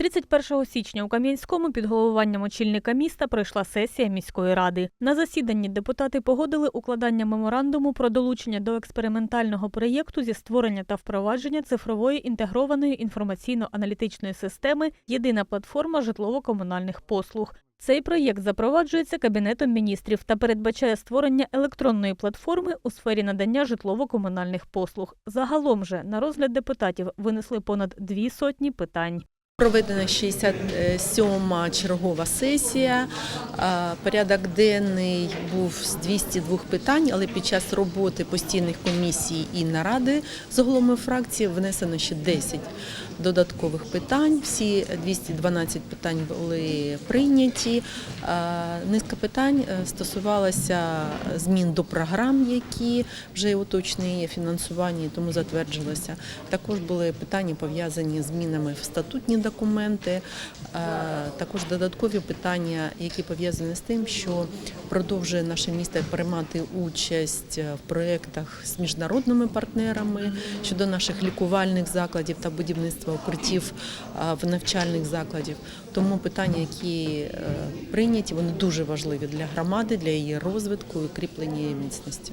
31 січня у Кам'янському під головуванням очільника міста пройшла сесія міської ради. На засіданні депутати погодили укладання меморандуму про долучення до експериментального проєкту зі створення та впровадження цифрової інтегрованої інформаційно-аналітичної системи Єдина платформа житлово-комунальних послуг. Цей проєкт запроваджується Кабінетом міністрів та передбачає створення електронної платформи у сфері надання житлово-комунальних послуг. Загалом же на розгляд депутатів винесли понад дві сотні питань. Проведена 67-ма чергова сесія. Порядок денний був з 202 питань, але під час роботи постійних комісій і наради з головами фракції внесено ще 10 додаткових питань. Всі 212 питань були прийняті. Низка питань е, стосувалася змін до програм, які вже уточнені фінансування, тому затверджилося. Також були питання пов'язані з змінами в статутні документи, е, також додаткові питання, які пов'язані з тим, що продовжує наше місто приймати участь в проєктах з міжнародними партнерами щодо наших лікувальних закладів та будівництва укриттів е, в навчальних закладів. Тому питання, які е, прийняті, вони дуже важливі для громади, для її розвитку і кріплення її міцності.